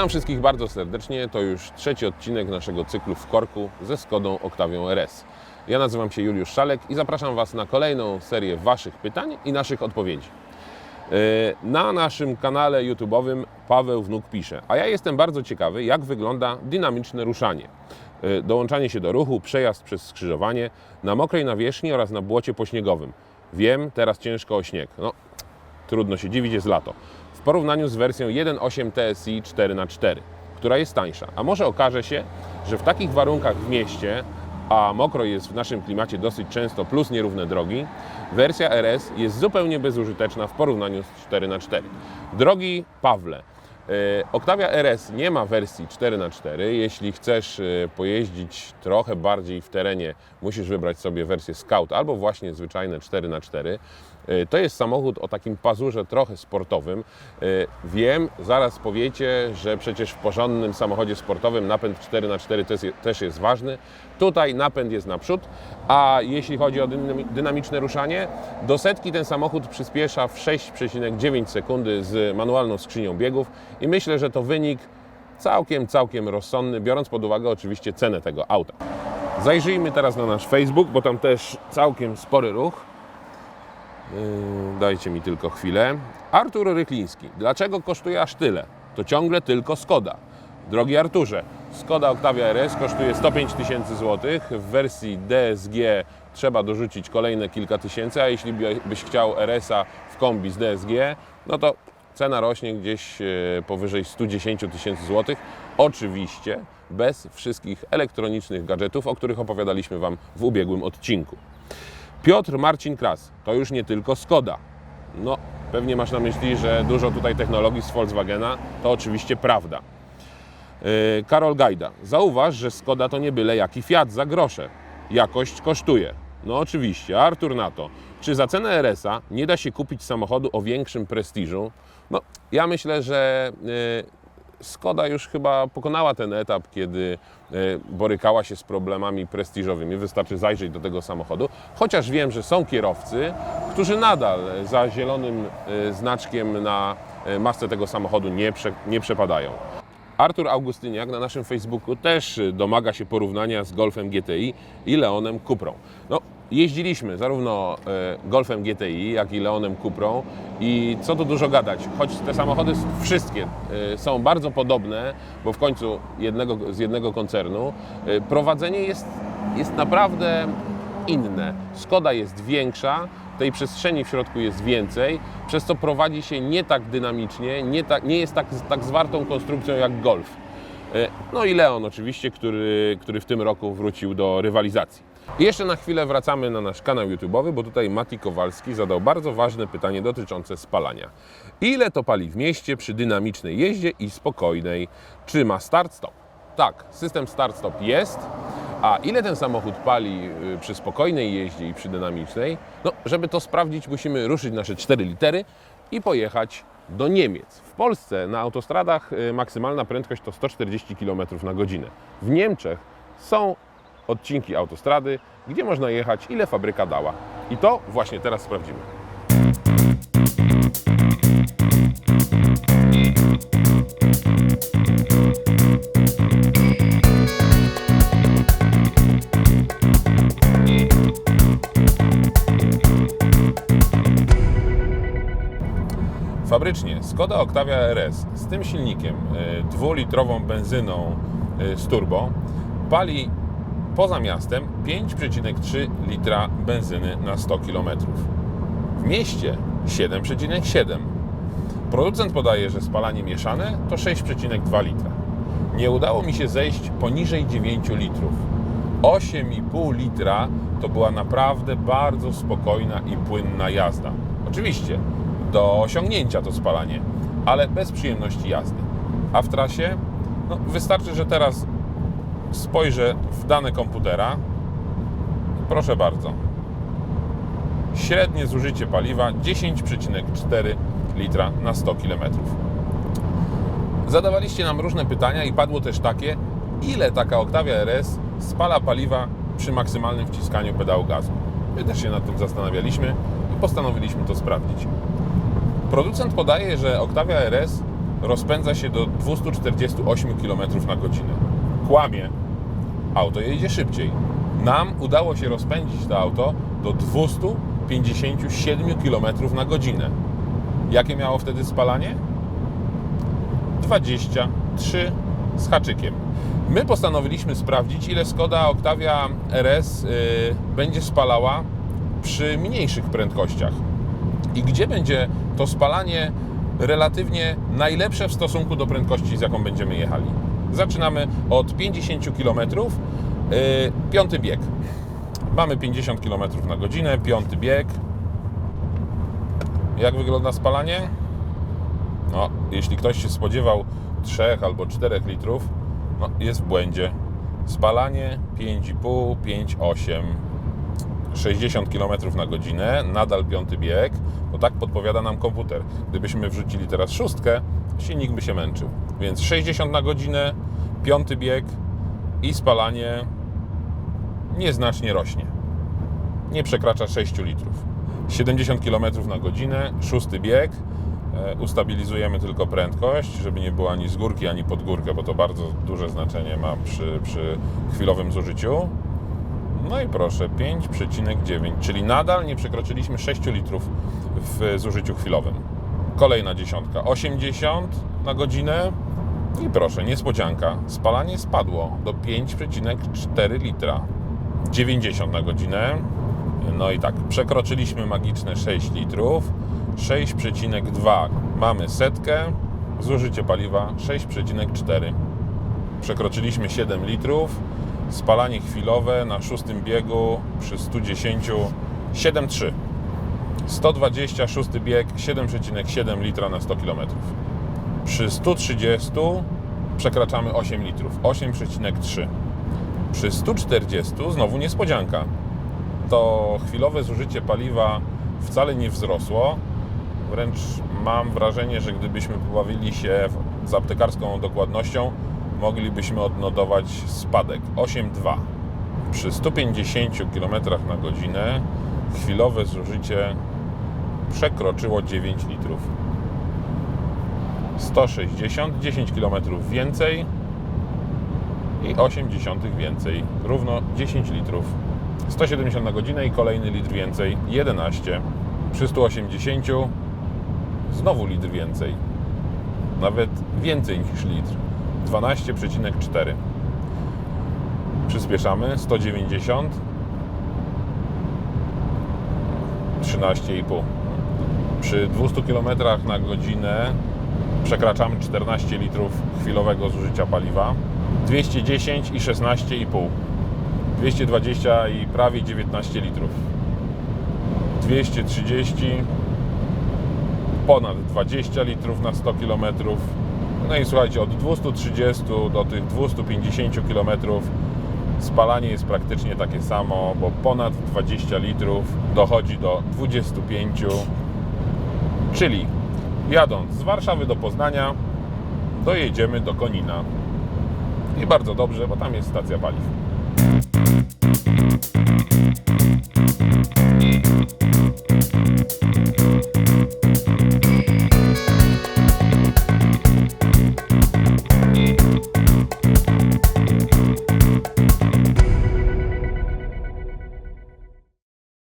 Witam wszystkich bardzo serdecznie. To już trzeci odcinek naszego cyklu w korku ze Skodą Octavią RS. Ja nazywam się Juliusz Szalek i zapraszam Was na kolejną serię Waszych pytań i naszych odpowiedzi. Yy, Na naszym kanale YouTube'owym Paweł Wnuk pisze, a ja jestem bardzo ciekawy, jak wygląda dynamiczne ruszanie. Yy, Dołączanie się do ruchu, przejazd przez skrzyżowanie na mokrej nawierzchni oraz na błocie pośniegowym. Wiem, teraz ciężko o śnieg. No, trudno się dziwić, jest lato. W porównaniu z wersją 1.8 TSI 4x4, która jest tańsza. A może okaże się, że w takich warunkach w mieście, a mokro jest w naszym klimacie dosyć często, plus nierówne drogi, wersja RS jest zupełnie bezużyteczna w porównaniu z 4x4. Drogi Pawle, Octavia RS nie ma wersji 4x4. Jeśli chcesz e, pojeździć trochę bardziej w terenie, musisz wybrać sobie wersję Scout albo właśnie zwyczajne 4x4. E, To jest samochód o takim pazurze trochę sportowym. E, Wiem, zaraz powiecie, że przecież w porządnym samochodzie sportowym napęd 4x4 też je- też jest ważny. Tutaj napęd jest naprzód, a jeśli chodzi o dynami- dynamiczne ruszanie, do setki ten samochód przyspiesza w 6,9 sekundy z manualną skrzynią biegów i myślę, że to wynik całkiem, całkiem rozsądny, biorąc pod uwagę oczywiście cenę tego auta. Zajrzyjmy teraz na nasz Facebook, bo tam też całkiem spory ruch. Yy, Dajcie mi tylko chwilę. Artur Rychliński. Dlaczego kosztuje aż tyle? To ciągle tylko Skoda. Drogi Arturze, Skoda Octavia RS kosztuje 105 tysięcy złotych. W wersji DSG trzeba dorzucić kolejne kilka tysięcy, a jeśli by- byś chciał RS-a w kombi z DSG, no to cena rośnie gdzieś e, powyżej 110 tysięcy złotych. Oczywiście bez wszystkich elektronicznych gadżetów, o których opowiadaliśmy Wam w ubiegłym odcinku. Piotr Marcin Kras, to już nie tylko Skoda. No, pewnie masz na myśli, że dużo tutaj technologii z Volkswagena, to oczywiście prawda. Yy, Karol Gajda, zauważ, że Skoda to nie byle jaki Fiat za grosze. Jakość kosztuje. No oczywiście, Artur na to. Czy za cenę RS-a nie da się kupić samochodu o większym prestiżu? No, ja myślę, że yy, Skoda już chyba pokonała ten etap, kiedy e, borykała się z problemami prestiżowymi. Wystarczy zajrzeć do tego samochodu. Chociaż wiem, że są kierowcy, którzy nadal za zielonym e, znaczkiem na masce tego samochodu nie, prze, nie przepadają. Artur Augustyniak na naszym Facebooku też y, domaga się porównania z Golfem GTI i Leonem Cuprą. No, jeździliśmy zarówno e, Golfem GTI, jak i Leonem Cuprą i co tu dużo gadać, choć te samochody wszystkie e, są bardzo podobne, bo w końcu jednego, z jednego koncernu, e, prowadzenie jest, jest naprawdę inne. Skoda jest większa, tej przestrzeni w środku jest więcej, przez co prowadzi się nie tak dynamicznie, nie, nie jest tak, tak zwartą konstrukcją jak Golf. No i Leon oczywiście, który, który w tym roku wrócił do rywalizacji. Jeszcze na chwilę wracamy na nasz kanał YouTube'owy, bo tutaj Mati Kowalski zadał bardzo ważne pytanie dotyczące spalania. Ile to pali w mieście przy dynamicznej jeździe i spokojnej? Czy ma start-stop? Tak, system start-stop jest, a ile ten samochód pali y, przy spokojnej jeździe i przy dynamicznej? No, żeby to sprawdzić, musimy ruszyć nasze 4 litery i pojechać do Niemiec. W Polsce na autostradach y, maksymalna prędkość to 140 km na godzinę. W Niemczech są odcinki autostrady, gdzie można jechać, ile fabryka dała. I to właśnie teraz sprawdzimy. Fabrycznie Skoda Octavia RS z tym silnikiem, y, dwulitrową benzyną y, z turbo, pali poza miastem 5,3 litra benzyny na 100 km. W mieście 7,7. Producent podaje, że spalanie mieszane to 6,2 litra. Nie udało mi się zejść poniżej 9 litrów. 8,5 litra to była naprawdę bardzo spokojna i płynna jazda. Oczywiście do osiągnięcia to spalanie, ale bez przyjemności jazdy. A w trasie no, wystarczy, że teraz spojrzę w dane komputera. Proszę bardzo. Średnie zużycie paliwa 10,4 litra na 100 km. Zadawaliście nam różne pytania i padło też takie, ile taka Octavia RS spala paliwa przy maksymalnym wciskaniu pedału gazu. My też się nad tym zastanawialiśmy i postanowiliśmy to sprawdzić. Producent podaje, że Octavia RS rozpędza się do 248 km na godzinę. Kłamie. Auto jedzie szybciej. Nam udało się rozpędzić to auto do 257 km na godzinę. Jakie miało wtedy spalanie? 23 z haczykiem. My postanowiliśmy sprawdzić, ile Skoda Octavia RS y, będzie spalała przy mniejszych prędkościach i gdzie będzie to spalanie relatywnie najlepsze w stosunku do prędkości, z jaką będziemy jechali. Zaczynamy od 50 km, yy, piąty bieg. Mamy 50 km na godzinę, piąty bieg. Jak wygląda spalanie? No, jeśli ktoś się spodziewał 3 albo 4 litrów, no, jest w błędzie. Spalanie 5,5, 5,8, 60 km na godzinę, nadal piąty bieg, bo tak podpowiada nam komputer. Gdybyśmy wrzucili teraz szóstkę, silnik by się męczył. Więc 60 na godzinę, piąty bieg i spalanie nieznacznie rośnie. Nie przekracza 6 litrów. 70 km na godzinę, szósty bieg. E, Ustabilizujemy tylko prędkość, żeby nie było ani z górki, ani pod górkę, bo to bardzo duże znaczenie ma przy, przy chwilowym zużyciu. No i proszę, 5,9, czyli nadal nie przekroczyliśmy 6 litrów w zużyciu chwilowym. Kolejna dziesiątka, 80 na godzinę. I proszę, niespodzianka, spalanie spadło do 5,4 litra. 90 na godzinę, no i tak, przekroczyliśmy magiczne 6 litrów, 6,2 mamy setkę, zużycie paliwa 6,4. Przekroczyliśmy 7 litrów, spalanie chwilowe na szóstym biegu przy 110 7,3. 126 bieg 7,7 litra na 100 km. Przy 130 przekraczamy 8 litrów 8,3. Przy 140 znowu niespodzianka. To chwilowe zużycie paliwa wcale nie wzrosło. Wręcz mam wrażenie, że gdybyśmy pobawili się z aptekarską dokładnością, moglibyśmy odnotować spadek 8,2. Przy 150 km na godzinę chwilowe zużycie przekroczyło 9 litrów. 160, 10 km więcej i 80 więcej, równo 10 litrów. 170 na godzinę i kolejny litr więcej, 11. Przy 180 znowu litr więcej, nawet więcej niż litr, 12,4. Przyspieszamy, 190, 13,5. Przy 200 km na godzinę przekraczamy 14 litrów chwilowego zużycia paliwa. 210 i 16,5. 220 i prawie 19 litrów. 230 ponad 20 litrów na 100 km. No i słuchajcie, od 230 do tych 250 km spalanie jest praktycznie takie samo, bo ponad 20 litrów dochodzi do 25, czyli jadąc z Warszawy do Poznania, dojedziemy do Konina. I bardzo dobrze, bo tam jest stacja paliw.